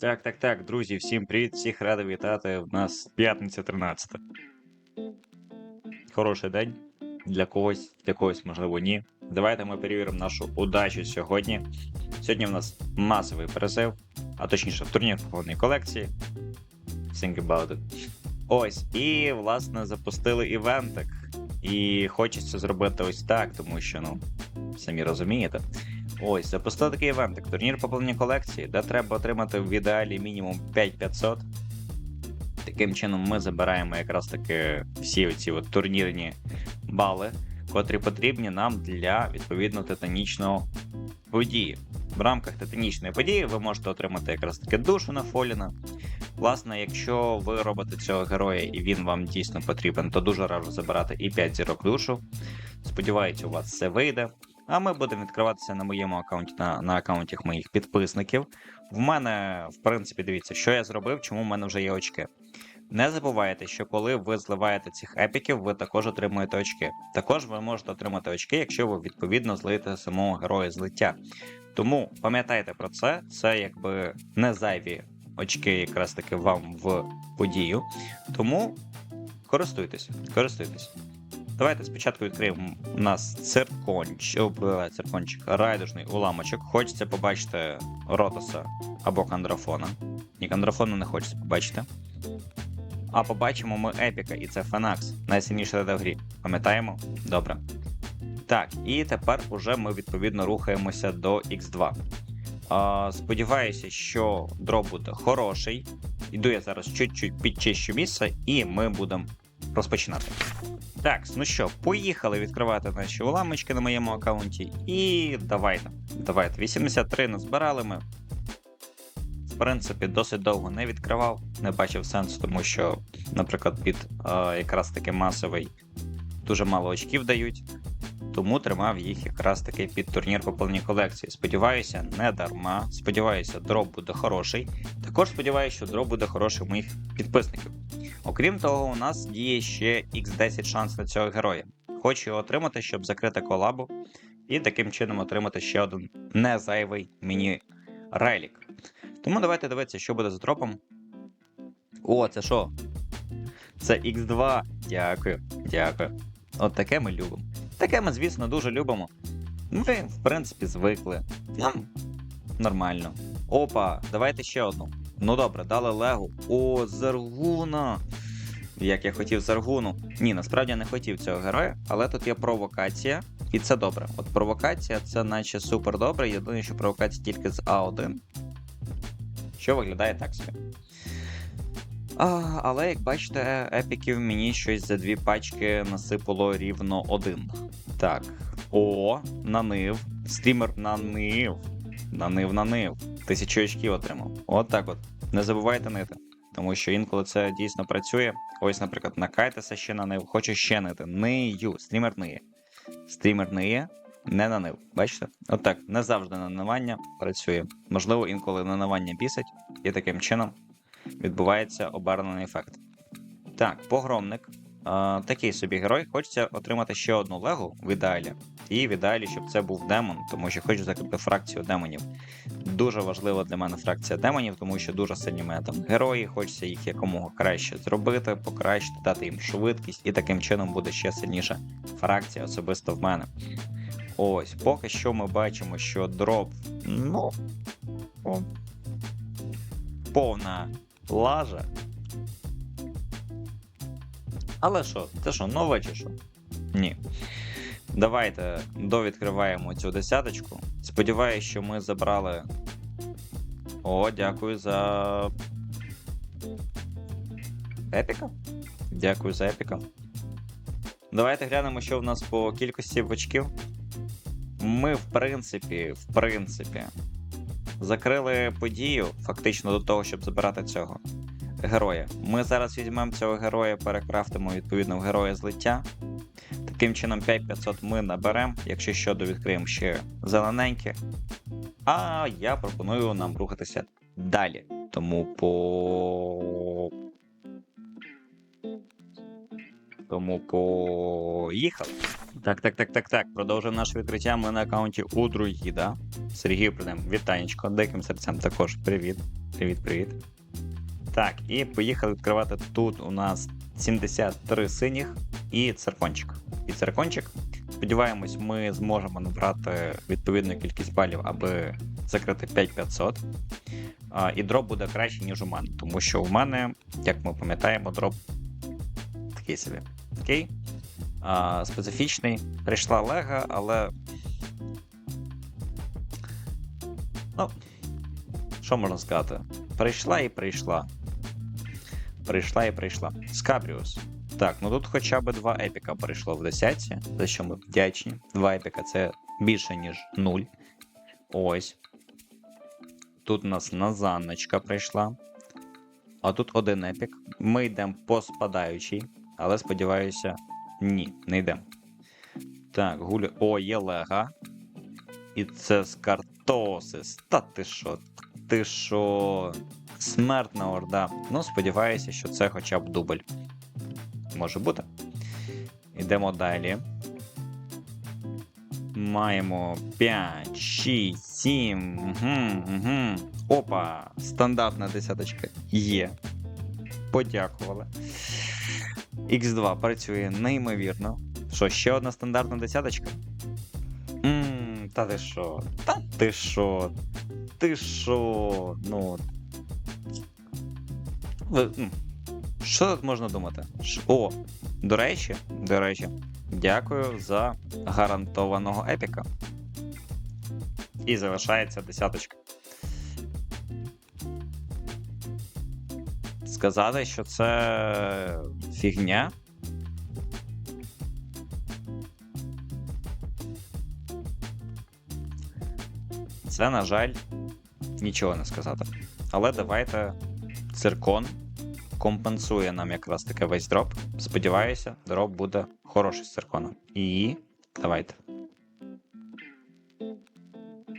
Так, так, так, друзі, всім привіт, всіх радий вітати. У нас п'ятниця 13. Хороший день. Для когось, для когось, можливо, ні. Давайте ми перевіримо нашу удачу сьогодні. Сьогодні в нас масовий призив, а точніше, турнір походної колекції. Think about it. Ось, і, власне, запустили івентик. І хочеться зробити ось так, тому що, ну, самі розумієте. Ось, запустили такий івентик. Турнір поповнення колекції, де треба отримати в ідеалі мінімум 5500. Таким чином ми забираємо якраз таки всі оці от турнірні бали, котрі потрібні нам для відповідно титанічного події. В рамках титанічної події ви можете отримати якраз таки душу на Фоліна. Власне, якщо ви робите цього героя і він вам дійсно потрібен, то дуже раджу забирати і 5 зірок душу. Сподіваюся, у вас все вийде. А ми будемо відкриватися на моєму аккаунті, на, на аккаунтах моїх підписників. В мене, в принципі, дивіться, що я зробив, чому в мене вже є очки. Не забувайте, що коли ви зливаєте цих епіків, ви також отримуєте очки. Також ви можете отримати очки, якщо ви відповідно злиєте самого героя злиття. Тому пам'ятайте про це, це якби не зайві очки, якраз таки вам в подію. Тому користуйтесь, користуйтесь. Давайте спочатку відкриємо у нас цирконч, о, бля, циркончик, райдужний уламочок. Хочеться побачити Ротоса або Кандрафона. Ні, Кандрафона не хочеться побачити. А побачимо ми Епіка, і це Фенакс, найсильніша реда в грі. Пам'ятаємо? Добре. Так, і тепер уже ми відповідно рухаємося до X2. А, сподіваюся, що дроп буде хороший. Іду я зараз чуть-чуть підчищу місце, і ми будемо розпочинати. Так, ну що, поїхали відкривати наші уламочки на моєму аккаунті. І давайте. Давайте. 83 назбирали ми. В принципі, досить довго не відкривав, не бачив сенсу, тому що, наприклад, під е, якраз таки масовий дуже мало очків дають. Тому тримав їх якраз таки під турнір поповнення колекції. Сподіваюся, не дарма. Сподіваюся, дроп буде хороший. Також сподіваюся, що дроп буде хороший у моїх підписників. Окрім того, у нас діє ще X10 шанс на цього героя. Хочу його отримати, щоб закрити колабу, і таким чином отримати ще один незайвий міні-релік. Тому давайте дивитися, що буде з дропом. О, це що? Це X2. Дякую, дякую. От таке ми любимо. Таке ми, звісно, дуже любимо. Ми, в принципі, звикли. Нам нормально. Опа, давайте ще одну. Ну добре, дали Легу. О, Зергуна! Як я хотів Зергуну. Ні, насправді я не хотів цього героя, але тут є провокація, і це добре. От провокація це наче супер добре. Єдине, що провокація тільки з А1. Що виглядає так собі. А, але як бачите, епіків мені щось за дві пачки насипало рівно один. Так. О, нанив. Стрімер нанив. Нанив, нанив. Тисячу очків отримав. От так от. Не забувайте нити. Тому що інколи це дійсно працює. Ось, наприклад, на Кайтеса ще нанив, хочу ще нити. Нию. Стрімер ниє. Стрімер ниє, не нанив. Бачите? От так, не завжди нанивання працює. Можливо, інколи нанивання бісить, і таким чином відбувається обернений ефект. Так, погромник. А, такий собі герой. Хочеться отримати ще одну легу в ідеалі. І в ідеалі, щоб це був демон, тому що хочу закрити фракцію демонів. Дуже важлива для мене фракція демонів, тому що дуже сильні мене там герої, хочеться їх якомога краще зробити, покращити, дати їм швидкість, і таким чином буде ще сильніша фракція особисто в мене. Ось, поки що ми бачимо, що дроп, ну. Повна лажа. Але що, це що, нове чи що? Ні. Давайте довідкриваємо цю десяточку. Сподіваюсь, що ми забрали. О, дякую за. Епіка? Дякую за епіка. Давайте глянемо, що в нас по кількості очків. Ми, в принципі, в принципі, закрили подію фактично до того, щоб забирати цього героя. Ми зараз візьмемо цього героя, перекрафтимо відповідно в героя злиття. Таким чином 5500 ми наберемо, якщо що, відкриємо ще зелененьке. А я пропоную нам рухатися далі. Тому по. Тому поїхали. Так, так, так, так, так. Продовжуємо наше відкриття. Ми на аккаунті у друїда. Сергію прийдемо. Вітанечко. Диким серцем також. Привіт. Привіт, привіт. Так, і поїхали відкривати. Тут у нас 73 синіх і циркончик. І циркончик. Сподіваємось, ми зможемо набрати відповідну кількість балів, аби закрити 5500. А, і дроп буде краще, ніж у мене. Тому що у мене, як ми пам'ятаємо, дроп такий собі. Окей? А, специфічний. Прийшла лега, але. Ну, що можна сказати? Прийшла і прийшла. Прийшла і прийшла. Скабріус. Так, ну тут хоча б два епіка прийшло в десятці, за що ми вдячні. Два епіка це більше, ніж нуль. Ось. Тут у нас Назанночка прийшла. А тут один епік. Ми йдемо по спадаючій, але сподіваюся, ні, не йдемо. Так, гуля. О, є лега. І це з картосис. Та ти що? Ти що? Смертна орда. Ну, сподіваюся, що це хоча б дубль. Може бути. Йдемо далі. Маємо 5, 6, 7. Угу, угу. Опа! Стандартна десяточка є. Подякували. X2 працює неймовірно. Що, ще одна стандартна десяточка? Ммм, та ти що? Та ти що? Ти що? Ну. Що тут можна думати? О, до речі, до речі, дякую за гарантованого епіка. І залишається десяточка. Сказати, що це фігня. Це, на жаль, нічого не сказати. Але давайте циркон компенсує нам якраз таки весь дроп. Сподіваюся, дроп буде хороший з цирконом. І давайте.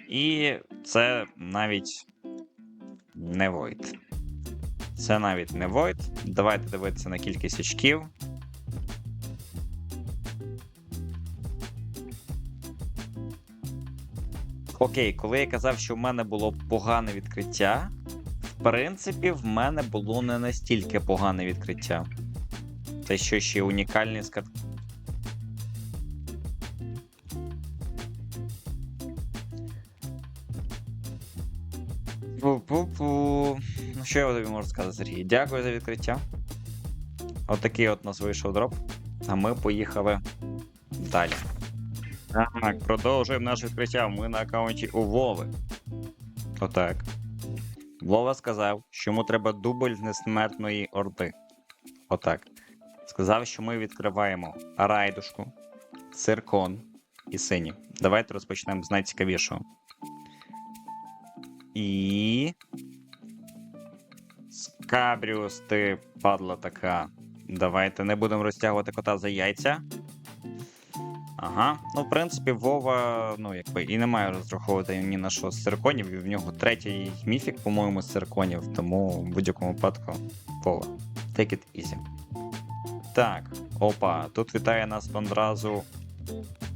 І це навіть не Void. Це навіть не Void. Давайте дивитися на кількість очків. Окей, коли я казав, що в мене було погане відкриття, в принципі, в мене було не настільки погане відкриття. Те, що ще унікальний Ну, що я тобі можу сказати, Сергій? Дякую за відкриття. Отакий от у нас вийшов дроп. А ми поїхали далі. Так, продовжуємо наше відкриття. Ми на аккаунті у Вови. Отак. Вова сказав, що йому треба дубль з несмертної орди. Отак. Сказав, що ми відкриваємо райдушку, циркон і сині. Давайте розпочнемо з найцікавішого. І. Скабріус, ти падла така. Давайте не будемо розтягувати кота за яйця. Ага. Ну, в принципі, Вова, ну, якби і не має розраховувати ні на що з цирконів, в нього третій міфік, по-моєму, з цирконів, тому в будь-якому випадку Вова. Take it easy. Так, опа, тут вітає нас одразу.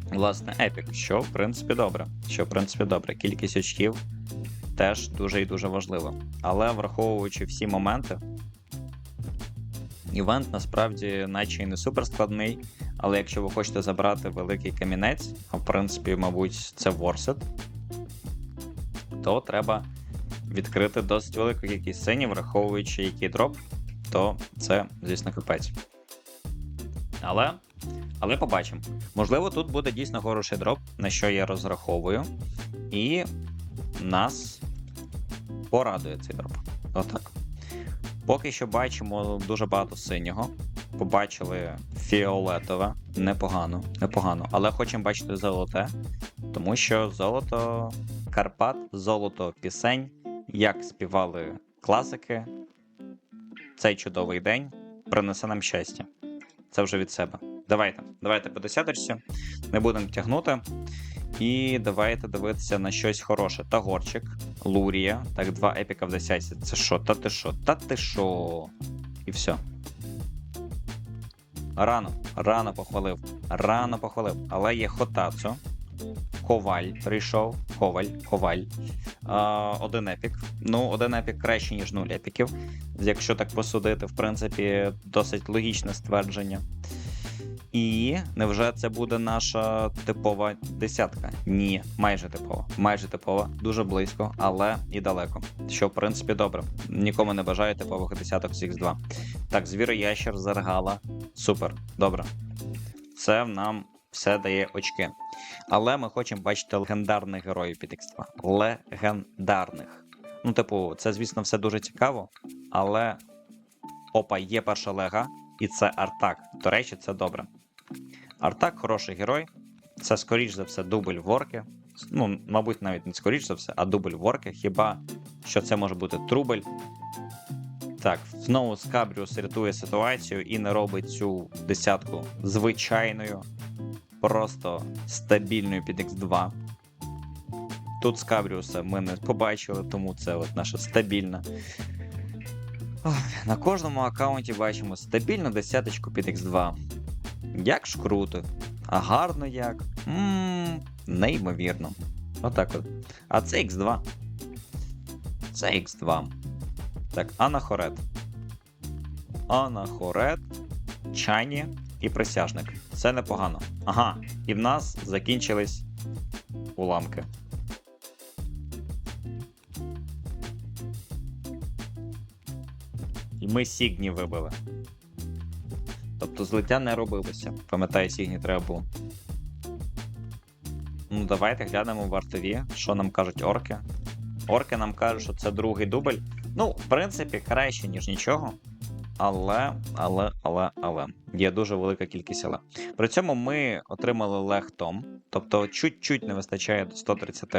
Власне, Епік, що в принципі добре. Що в принципі добре. Кількість очків теж дуже і дуже важливо. Але враховуючи всі моменти, івент насправді наче і не супер складний. Але якщо ви хочете забрати великий камінець, а в принципі, мабуть, це ворсет, то треба відкрити досить велику кількість синів, враховуючи який дроп, то це, звісно, капець. Але, але побачимо. Можливо, тут буде дійсно хороший дроп, на що я розраховую, і нас порадує цей дроп. Отак. Поки що бачимо дуже багато синього. Побачили фіолетове, непогано, непогано. Але хочемо бачити золоте, тому що золото Карпат, золото пісень, як співали класики. Цей чудовий день принесе нам щастя. Це вже від себе. Давайте, давайте по десяточці, не будемо тягнути. І давайте дивитися на щось хороше. Тагорчик, Лурія. Так, два епіка в десятці. Це що? Та ти що? Та ти що? І все. Рано, рано похвалив, рано похвалив. Але є Хотацу. Коваль прийшов. Коваль, Коваль. А, один епік. Ну, один епік краще, ніж нуль епіків. Якщо так посудити, в принципі, досить логічне ствердження. І невже це буде наша типова десятка? Ні, майже типова. Майже типова, дуже близько, але і далеко. Що в принципі добре. Нікому не бажаю типових десяток з X2. Так, звіроящер, заргала. Супер, добре. Це нам все дає очки. Але ми хочемо бачити легендарних героїв під X2. Легендарних. Ну, типу, це, звісно, все дуже цікаво, але опа, є перша лега, і це Артак. До речі, це добре. Артак хороший герой. Це, скоріш за все, дубль ворки. Ну, мабуть, навіть не скоріш за все, а дубль ворки. Хіба що це може бути трубль. Так, знову Скабріус рятує ситуацію і не робить цю десятку звичайною, просто стабільною під X2. Тут Скабріуса ми не побачили, тому це от наша стабільна. На кожному аккаунті бачимо стабільну десяточку під X2. Як ж круто. А гарно як. Ммм, неймовірно. Отак от. А це X2. Це X2. Так, Анахорет. Анахорет, Чайні і присяжник. Це непогано. Ага, і в нас закінчились уламки. Ми Сігні вибили. Тобто злиття не робилося. Пам'ятаю, Сігні треба було. Ну, давайте глянемо в вартові, що нам кажуть орки. Орки нам кажуть, що це другий дубль. Ну, в принципі, краще, ніж нічого. Але, але, але, але. Є дуже велика кількість але. При цьому ми отримали легтом, тобто чуть-чуть не вистачає до 130.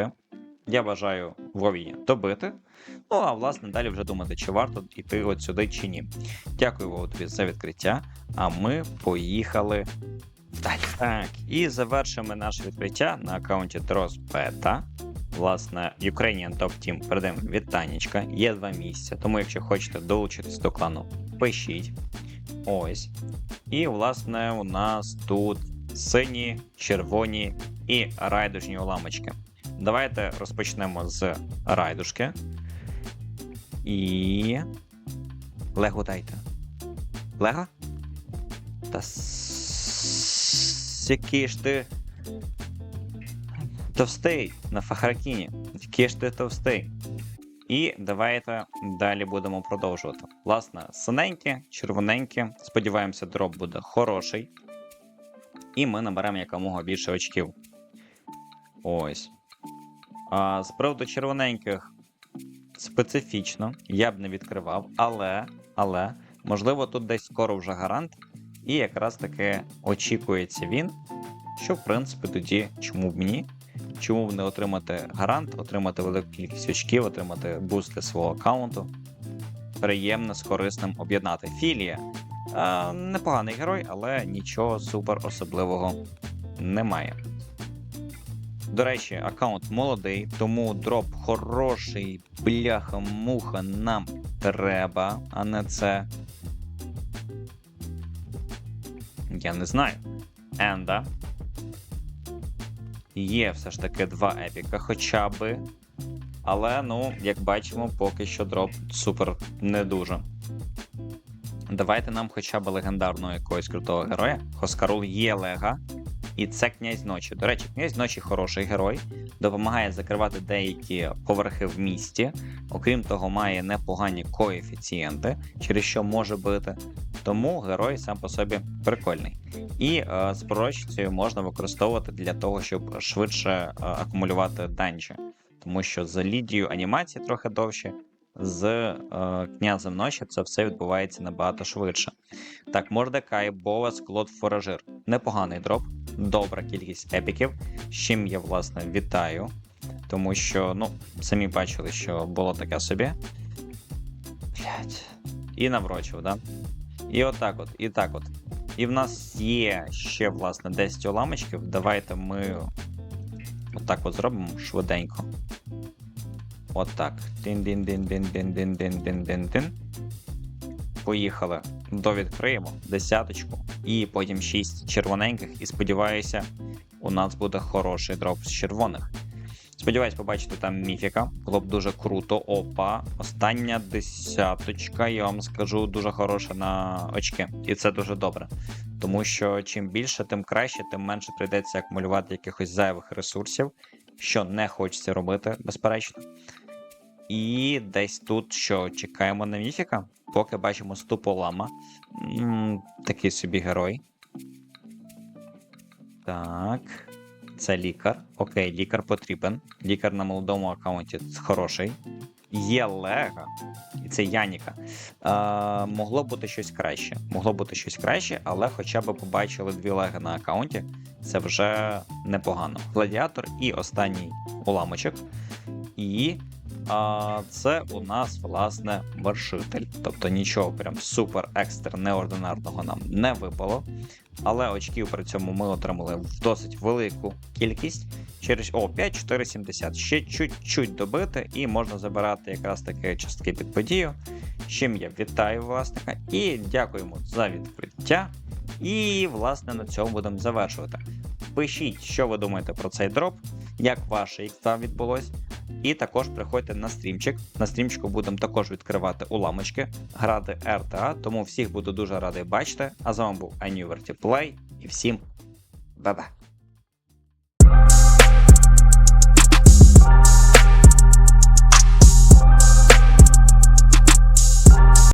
Я бажаю Вові добити. Ну, а власне, далі вже думати, чи варто йти от сюди, чи ні. Дякую Вова тобі за відкриття. А ми поїхали далі. Так, і завершимо наше відкриття на аккаунті Beta. Власне, Ukrainian Top Team передаємо вітанечка. Є два місця, тому якщо хочете долучитись до клану, пишіть. Ось. І, власне, у нас тут сині, червоні і райдужні уламочки. Давайте розпочнемо з райдушки. І. Лего дайте. Лего? Та с- ж ти. Товстий на Фахракіні. Який ж ти товстий. І давайте далі будемо продовжувати. Власне, синеньке, червоненьке. Сподіваємося, дроп буде хороший. І ми наберемо якомога більше очків. Ось. А з приводу червоненьких специфічно, я б не відкривав, але, але, можливо, тут десь скоро вже гарант, і якраз таки очікується він, що, в принципі, тоді чому б ні? Чому б не отримати гарант, отримати велику кількість очків, отримати бусти свого аккаунту. Приємно з корисним об'єднати. Філія. Е, непоганий герой, але нічого супер особливого немає. До речі, аккаунт молодий, тому дроп хороший, бляха-муха нам треба, а не це. Я не знаю. Енда. Є все ж таки два епіка, хоча би. Але, ну, як бачимо, поки що дроп супер не дуже. Давайте нам хоча б легендарного якогось крутого героя. Хоскарул є лега. І це князь ночі. До речі, князь ночі хороший герой, допомагає закривати деякі поверхи в місті. Окрім того, має непогані коефіцієнти, через що може бити. Тому герой сам по собі прикольний. І е, з пророчицею можна використовувати для того, щоб швидше е, акумулювати данжі. Тому що з Лідією анімації трохи довше, з е, князем ночі це все відбувається набагато швидше. Так, Мордекай, Бовас, Клод, Форажир. Непоганий дроп, добра кількість епіків, з чим я, власне, вітаю. Тому що, ну, самі бачили, що було таке собі. Блять. І наврочив, да? І отак от, і так от. І в нас є ще, власне, 10 уламочків. Давайте ми отак от зробимо швиденько. Отак. Дин-дин-дин-дин-дин-дин-дин-дин-дин-дин. Поїхали. довідкриємо десяточку і потім 6 червоненьких. І сподіваюся, у нас буде хороший дроп з червоних. Сподіваюсь, побачити там міфіка. Було б дуже круто. Опа, остання десяточка, я вам скажу, дуже хороша на очки. І це дуже добре. Тому що чим більше, тим краще, тим менше прийдеться акумулювати якихось зайвих ресурсів, що не хочеться робити, безперечно. І десь тут що чекаємо на міфіка, поки бачимо ступолама. М, Такий собі герой. Так. Це лікар. Окей, лікар потрібен. Лікар на молодому аккаунті хороший. Є Лега, і це Яніка. Е, могло бути щось краще. Могло бути щось краще, але хоча б побачили дві леги на аккаунті. Це вже непогано. Гладіатор і останній уламочок. І а, це у нас, власне, вершитель. Тобто нічого прям супер екстра неординарного нам не випало. Але очків при цьому ми отримали в досить велику кількість. Через о, 5, 4, 70. Ще чуть-чуть добити, і можна забирати якраз таки частки під подію. З чим я вітаю власника і дякуємо за відкриття. І, власне, на цьому будемо завершувати. Пишіть, що ви думаєте про цей дроп, як ваше ікста відбулось. І також приходьте на стрімчик. На стрімчику будемо також відкривати уламочки, грати РТА, тому всіх буду дуже радий бачити. А з вами був iNewVerty Play і всім ба-ба!